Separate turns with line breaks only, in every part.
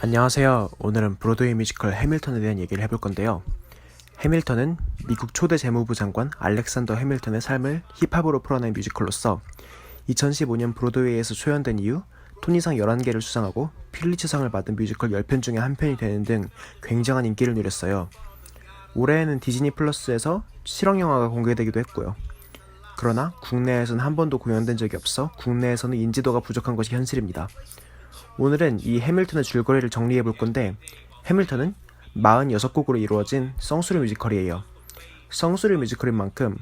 안녕하세요. 오늘은 브로드웨이 뮤지컬 해밀턴에 대한 얘기를 해볼 건데요. 해밀턴은 미국 초대 재무부 장관 알렉산더 해밀턴의 삶을 힙합으로 풀어낸 뮤지컬로서 2015년 브로드웨이에서 초연된 이후 토니상 11개를 수상하고 필리츠상을 받은 뮤지컬 10편 중에 한 편이 되는 등 굉장한 인기를 누렸어요. 올해에는 디즈니 플러스에서 실황 영화가 공개되기도 했고요. 그러나 국내에서는 한 번도 공연된 적이 없어 국내에서는 인지도가 부족한 것이 현실입니다. 오늘은 이 해밀턴의 줄거리를 정리해 볼 건데 해밀턴은 46곡으로 이루어진 성수리 뮤지컬이에요. 성수리 뮤지컬인 만큼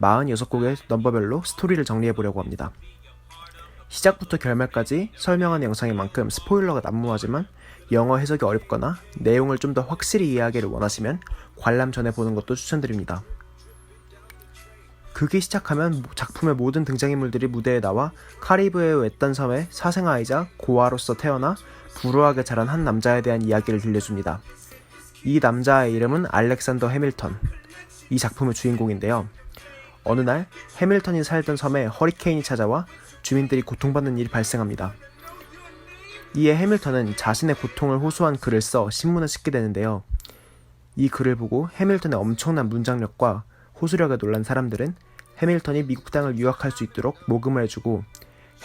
46곡의 넘버별로 스토리를 정리해 보려고 합니다. 시작부터 결말까지 설명하는 영상인 만큼 스포일러가 난무하지만 영어 해석이 어렵거나 내용을 좀 더 확실히 이해하기를 원하시면 관람 전에 보는 것도 추천드립니다. 극이 시작하면 작품의 모든 등장인물들이 무대에 나와 카리브해의 외딴 섬의 사생아이자 고아로서 태어나 불우하게 자란 한 남자에 대한 이야기를 들려줍니다. 이 남자의 이름은 알렉산더 해밀턴. 이 작품의 주인공인데요. 어느 날 해밀턴이 살던 섬에 허리케인이 찾아와 주민들이 고통받는 일이 발생합니다. 이에 해밀턴은 자신의 고통을 호소한 글을 써 신문에 싣게 되는데요. 이 글을 보고 해밀턴의 엄청난 문장력과 호소력에 놀란 사람들은 해밀턴이 미국 땅을 유학할 수 있도록 모금을 해주고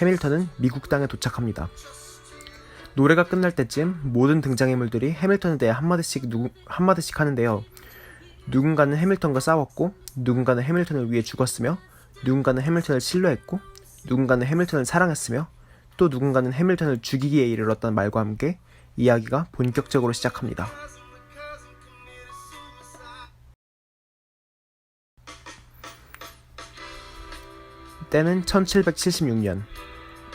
해밀턴은 미국 땅에 도착합니다. 노래가 끝날 때쯤 모든 등장인물들이 해밀턴에 대해 한마디씩, 누, 한마디씩 하는데요. 누군가는 해밀턴과 싸웠고, 누군가는 해밀턴을 위해 죽었으며, 누군가는 해밀턴을 신뢰했고, 누군가는 해밀턴을 사랑했으며, 또 누군가는 해밀턴을 죽이기에 이르렀다는 말과 함께 이야기가 본격적으로 시작합니다. 때는 1776년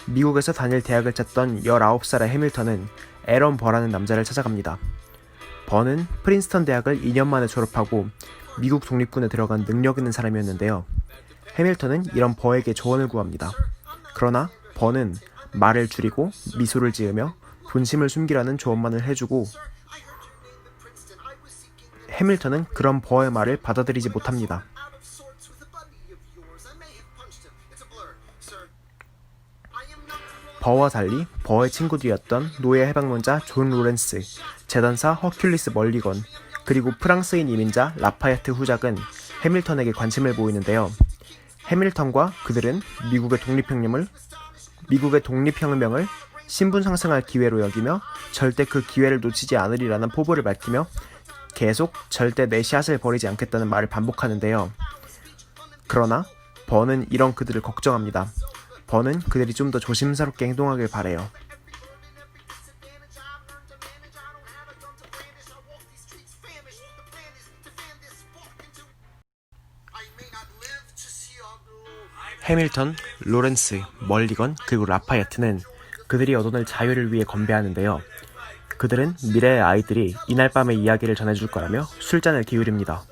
미국에서 다닐 대학을 찾던 19살의 해밀턴은 에런 버라는 남자를 찾아갑니다. 버는 프린스턴 대학을 2년 만에 졸업하고 미국 독립군에 들어간 능력 있는 사람이었는데요. 해밀턴은 이런 버에게 조언을 구합니다. 그러나 버는 말을 줄이고 미소를 지으며 본심을 숨기라는 조언만을 해주고 해밀턴은 그런 버의 말을 받아들이지 못합니다. 버와 달리 버의 친구들이었던 노예 해방론자 존 로렌스, 재단사 허큘리스 멀리건, 그리고 프랑스인 이민자 라파예트 후작은 해밀턴에게 관심을 보이는데요. 해밀턴과 그들은 미국의 독립혁명을 미국의 독립혁명을 신분 상승할 기회로 여기며 절대 그 기회를 놓치지 않으리라는 포부를 밝히며 계속 절대 내 샷을 버리지 않겠다는 말을 반복하는데요. 그러나 버는 이런 그들을 걱정합니다. 버는 그들이 좀 더 조심스럽게 행동하길 바래요. 해밀턴, 로렌스, 멀리건 그리고 라파예트는 그들이 얻어낼 자유를 위해 건배하는데요. 그들은 미래의 아이들이 이날 밤의 이야기를 전해줄 거라며 술잔을 기울입니다.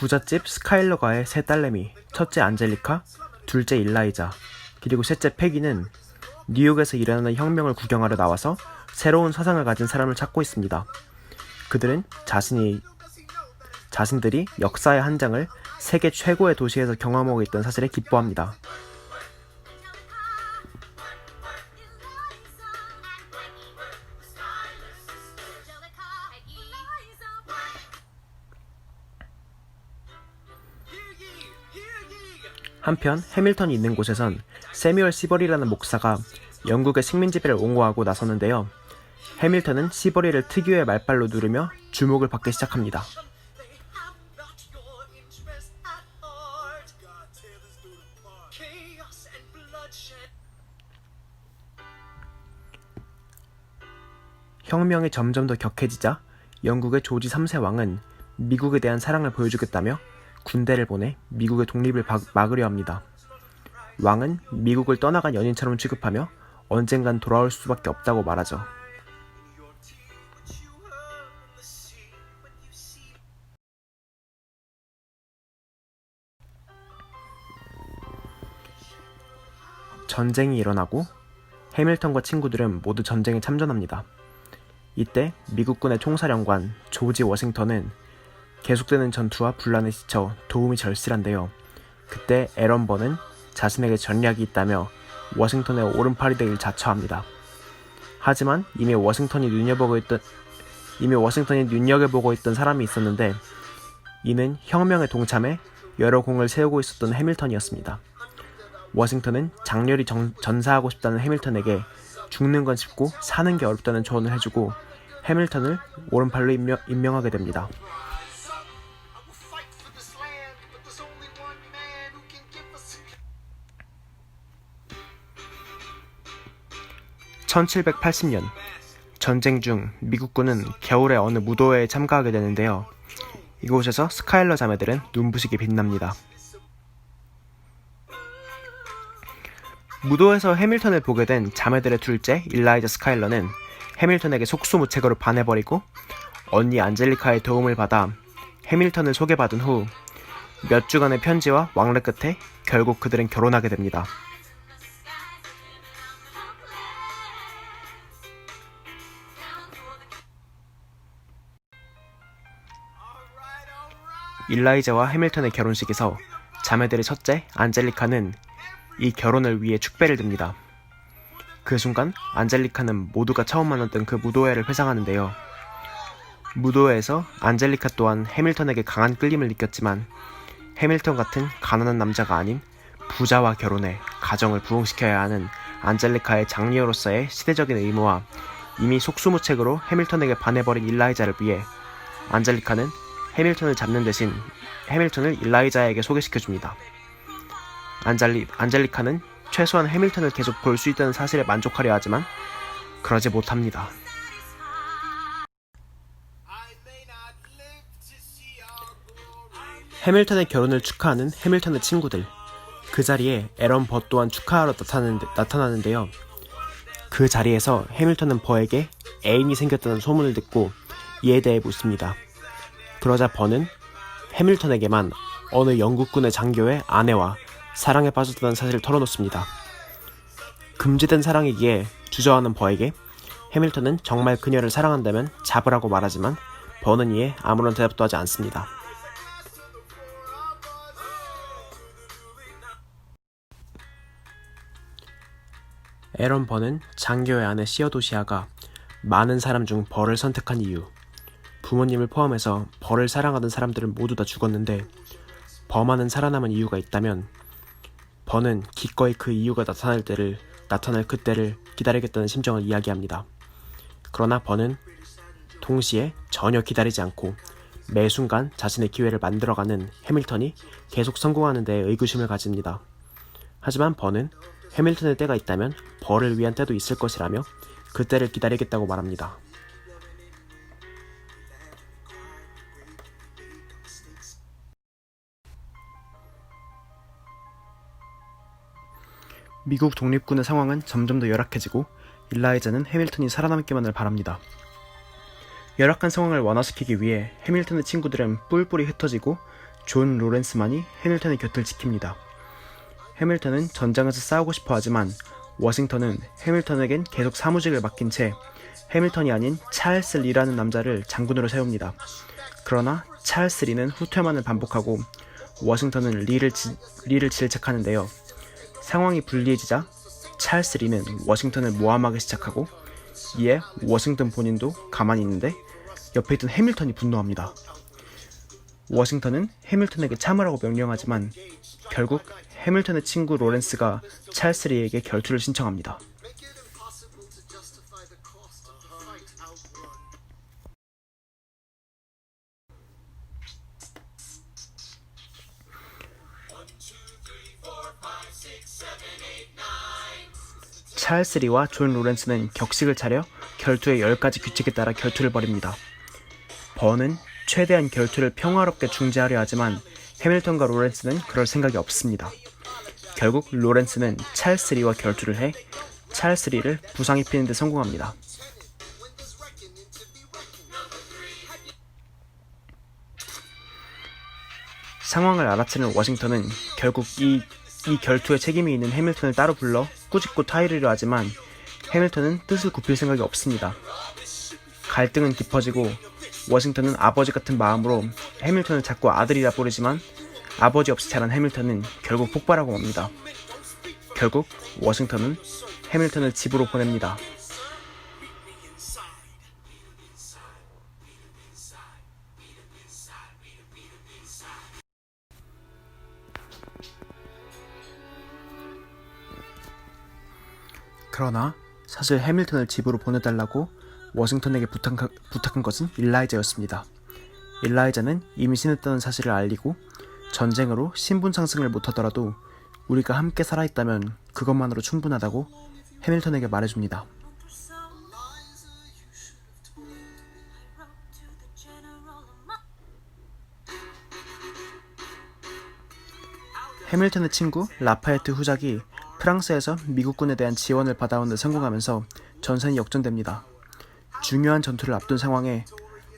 부잣집 스카일러가의 세 딸내미, 첫째 안젤리카, 둘째 일라이자, 그리고 셋째 패기는 뉴욕에서 일어나는 혁명을 구경하러 나와서 새로운 사상을 가진 사람을 찾고 있습니다. 그들은 자신이 자신들이 역사의 한 장을 세계 최고의 도시에서 경험하고 있던 사실에 기뻐합니다. 한편 해밀턴이 있는 곳에선 세뮤얼 시버리라는 목사가 영국의 식민지배를 옹호하고 나섰는데요. 해밀턴은 시버리를 특유의 말발로 누르며 주목을 받기 시작합니다. 혁명이 점점 더 격해지자 영국의 조지 3세 왕은 미국에 대한 사랑을 보여주겠다며 군대를 보내 미국의 독립을 막으려 합니다. 왕은 미국을 떠나간 연인처럼 취급하며 언젠간 돌아올 수밖에 없다고 말하죠. 전쟁이 일어나고 해밀턴과 친구들은 모두 전쟁에 참전합니다. 이때 미국군의 총사령관 조지 워싱턴은 계속되는 전투와 분란에 지쳐 도움이 절실한데요. 그때 에런 번은 자신에게 전략이 있다며 워싱턴의 오른팔이 되길 자처합니다. 하지만 이미 워싱턴이 눈여보고 있던 이미 워싱턴이 눈여겨보고 있던 사람이 있었는데 이는 혁명에 동참해 여러 공을 세우고 있었던 해밀턴이었습니다. 워싱턴은 장렬히 정- 전사하고 싶다는 해밀턴에게 죽는 건 쉽고 사는 게 어렵다는 조언을 해주고 해밀턴을 오른팔로 임명, 임명하게 됩니다. 1780년 전쟁 중 미국군은 겨울에 어느 무도회에 참가하게 되는데요. 이곳에서 스카일러 자매들은 눈부시게 빛납니다. 무도에서 해밀턴을 보게 된 자매들의 둘째 일라이자 스카일러는 해밀턴에게 속수무책으로 반해버리고 언니 안젤리카의 도움을 받아 해밀턴을 소개받은 후 몇 주간의 편지와 왕래 끝에 결국 그들은 결혼하게 됩니다. 일라이자와 해밀턴의 결혼식에서 자매들의 첫째 안젤리카는 이 결혼을 위해 축배를 듭니다. 그 순간 안젤리카는 모두가 처음 만났던 그 무도회를 회상하는데요. 무도회에서 안젤리카 또한 해밀턴에게 강한 끌림을 느꼈지만 해밀턴 같은 가난한 남자가 아닌 부자와 결혼해 가정을 부흥시켜야 하는 안젤리카의 장녀로서의 시대적인 의무와 이미 속수무책으로 해밀턴에게 반해버린 일라이자를 위해 안젤리카는 해밀턴을 잡는 대신 해밀턴을 일라이자에게 소개시켜줍니다. 안젤리, 안젤리카는 최소한 해밀턴을 계속 볼 수 있다는 사실에 만족하려 하지만 그러지 못합니다. 해밀턴의 결혼을 축하하는 해밀턴의 친구들. 그 자리에 에런 버 또한 축하하러 나타나는데, 나타나는데요. 그 자리에서 해밀턴은 버에게 애인이 생겼다는 소문을 듣고 이에 대해 묻습니다. 그러자 버는 해밀턴에게만 어느 영국군의 장교의 아내와 사랑에 빠졌다는 사실을 털어놓습니다. 금지된 사랑이기에 주저하는 버에게 해밀턴은 정말 그녀를 사랑한다면 잡으라고 말하지만 버는 이에 아무런 대답도 하지 않습니다. 에런 버는 장교의 아내 시어도시아가 많은 사람 중 벌을 선택한 이유. 부모님을 포함해서 벌을 사랑하던 사람들은 모두 다 죽었는데 버만은 살아남은 이유가 있다면 버는 기꺼이 그 이유가 나타날 때를 나타날 그때를 기다리겠다는 심정을 이야기합니다. 그러나 버는 동시에 전혀 기다리지 않고 매 순간 자신의 기회를 만들어가는 해밀턴이 계속 성공하는 데 의구심을 가집니다. 하지만 버는 해밀턴의 때가 있다면 벌을 위한 때도 있을 것이라며 그 때를 기다리겠다고 말합니다. 미국 독립군의 상황은 점점 더 열악해지고 일라이자는 해밀턴이 살아남기만을 바랍니다. 열악한 상황을 완화시키기 위해 해밀턴의 친구들은 뿔뿔이 흩어지고 존 로렌스만이 해밀턴의 곁을 지킵니다. 해밀턴은 전장에서 싸우고 싶어 하지만 워싱턴은 해밀턴에겐 계속 사무직을 맡긴 채 해밀턴이 아닌 찰스 리라는 남자를 장군으로 세웁니다. 그러나 찰스 리는 후퇴만을 반복하고 워싱턴은 리를, 지- 리를 질책하는데요. 상황이 불리해지자 찰스 리는 워싱턴을 모함하기 시작하고 이에 워싱턴 본인도 가만히 있는데 옆에 있던 해밀턴이 분노합니다. 워싱턴은 해밀턴에게 참으라고 명령하지만 결국 해밀턴의 친구 로렌스가 찰스 리에게 결투를 신청합니다. 찰스 리와 존 로렌스는 격식을 차려 결투의 10가지 규칙에 따라 결투를 벌입니다. 버는 최대한 결투를 평화롭게 중재하려 하지만 해밀턴과 로렌스는 그럴 생각이 없습니다. 결국 로렌스는 찰스 리와 결투를 해 찰스 리를 부상 입히는 데 성공합니다. 상황을 알아채는 워싱턴은 결국 이, 이 결투에 책임이 있는 해밀턴을 따로 불러 꾸짖고 타이르려 하지만 해밀턴은 뜻을 굽힐 생각이 없습니다. 갈등은 깊어지고 워싱턴은 아버지 같은 마음으로 해밀턴을 자꾸 아들이라 부르지만 아버지 없이 자란 해밀턴은 결국 폭발하고 맙니다. 결국 워싱턴은 해밀턴을 집으로 보냅니다. 그러나 사실 해밀턴을 집으로 보내달라고 워싱턴에게 부탁, 부탁한 것은 일라이자였습니다. 일라이자는 임신했다는 사실을 알리고 전쟁으로 신분 상승을 못하더라도 우리가 함께 살아있다면 그것만으로 충분하다고 해밀턴에게 말해줍니다. 해밀턴의 친구 라파에트 후작이 프랑스에서 미국군에 대한 지원을 받아오는 데 성공하면서 전선이 역전됩니다. 중요한 전투를 앞둔 상황에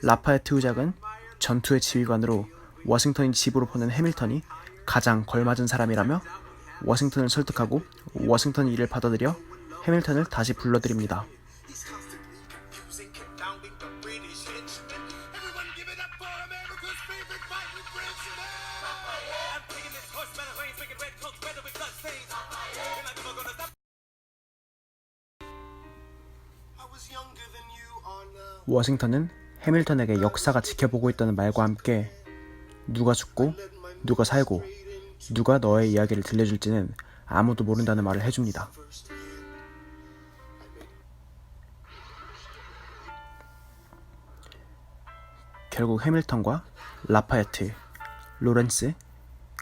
라파에트 후작은 전투의 지휘관으로 워싱턴이 집으로 보낸 해밀턴이 가장 걸맞은 사람이라며 워싱턴을 설득하고 워싱턴이 이를 받아들여 해밀턴을 다시 불러들입니다. 워싱턴은 해밀턴에게 역사가 지켜보고 있다는 말과 함께 누가 죽고 누가 살고 누가 너의 이야기를 들려줄지는 아무도 모른다는 말을 해줍니다. 결국 해밀턴과 라파에트, 로렌스,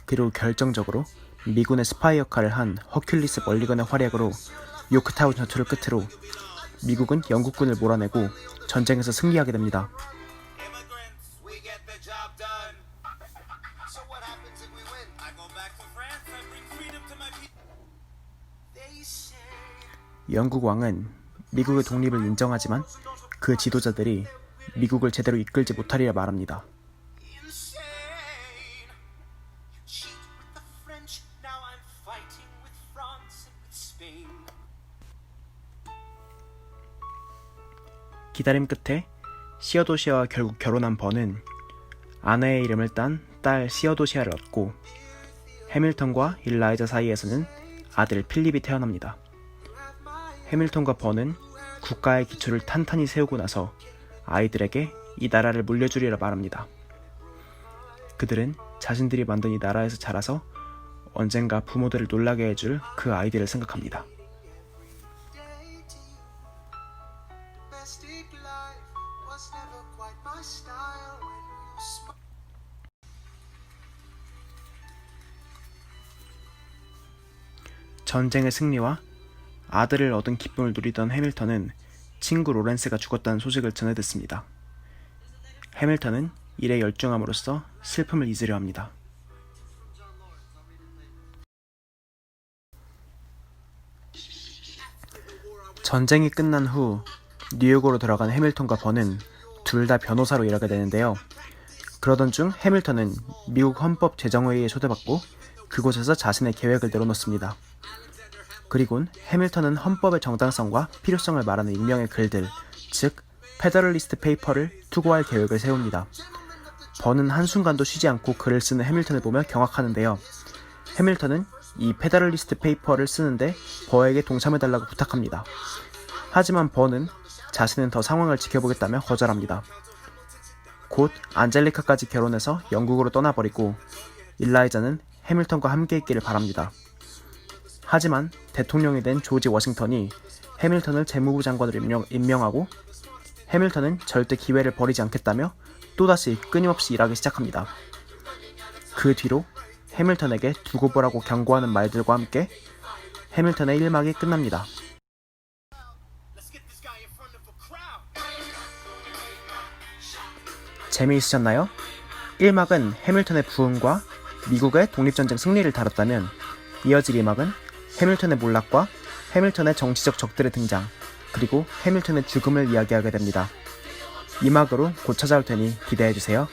그리고 결정적으로 미군의 스파이 역할을 한 허큘리스 멀리건의 활약으로 요크타운 전투를 끝으로 미국은 영국군을 몰아내고 전쟁에서 승리하게 됩니다. 영국 왕은 미국의 독립을 인정하지만 그 지도자들이 미국을 제대로 이끌지 못하리라 말합니다. 기다림 끝에 시어도시아와 결국 결혼한 번은 아내의 이름을 딴 딸 시어도시아를 얻고 해밀턴과 일라이자 사이에서는 아들 필립이 태어납니다. 해밀턴과 번은 국가의 기초를 탄탄히 세우고 나서 아이들에게 이 나라를 물려주리라 말합니다. 그들은 자신들이 만든 이 나라에서 자라서 언젠가 부모들을 놀라게 해줄 그 아이들을 생각합니다. 전쟁의 승리와 아들을 얻은 기쁨을 누리던 해밀턴은 친구 로렌스가 죽었다는 소식을 전해 듣습니다. 해밀턴은 일에 열중함으로써 슬픔을 잊으려 합니다. 전쟁이 끝난 후 뉴욕으로 들어간 해밀턴과 번은 둘 다 변호사로 일하게 되는데요. 그러던 중 해밀턴은 미국 헌법 제정회의에 초대받고 그곳에서 자신의 계획을 내려놓습니다. 그리곤 해밀턴은 헌법의 정당성과 필요성을 말하는 익명의 글들, 즉 페더럴리스트 페이퍼를 투고할 계획을 세웁니다. 버는 한순간도 쉬지 않고 글을 쓰는 해밀턴을 보며 경악하는데요. 해밀턴은 이 페더럴리스트 페이퍼를 쓰는데 버에게 동참해달라고 부탁합니다. 하지만 버는 자신은 더 상황을 지켜보겠다며 거절합니다. 곧 안젤리카까지 결혼해서 영국으로 떠나버리고 일라이자는 해밀턴과 함께 있기를 바랍니다. 하지만 대통령이 된 조지 워싱턴이 해밀턴을 재무부 장관으로 임명, 임명하고 해밀턴은 절대 기회를 버리지 않겠다며 또다시 끊임없이 일하기 시작합니다. 그 뒤로 해밀턴에게 두고 보라고 경고하는 말들과 함께 해밀턴의 1막이 끝납니다. 재미있으셨나요? 1막은 해밀턴의 부흥과 미국의 독립전쟁 승리를 다뤘다면 이어질 2막은 해밀턴의 몰락과 해밀턴의 정치적 적들의 등장 그리고 해밀턴의 죽음을 이야기하게 됩니다. 2막으로 곧 찾아올 테니 기대해주세요.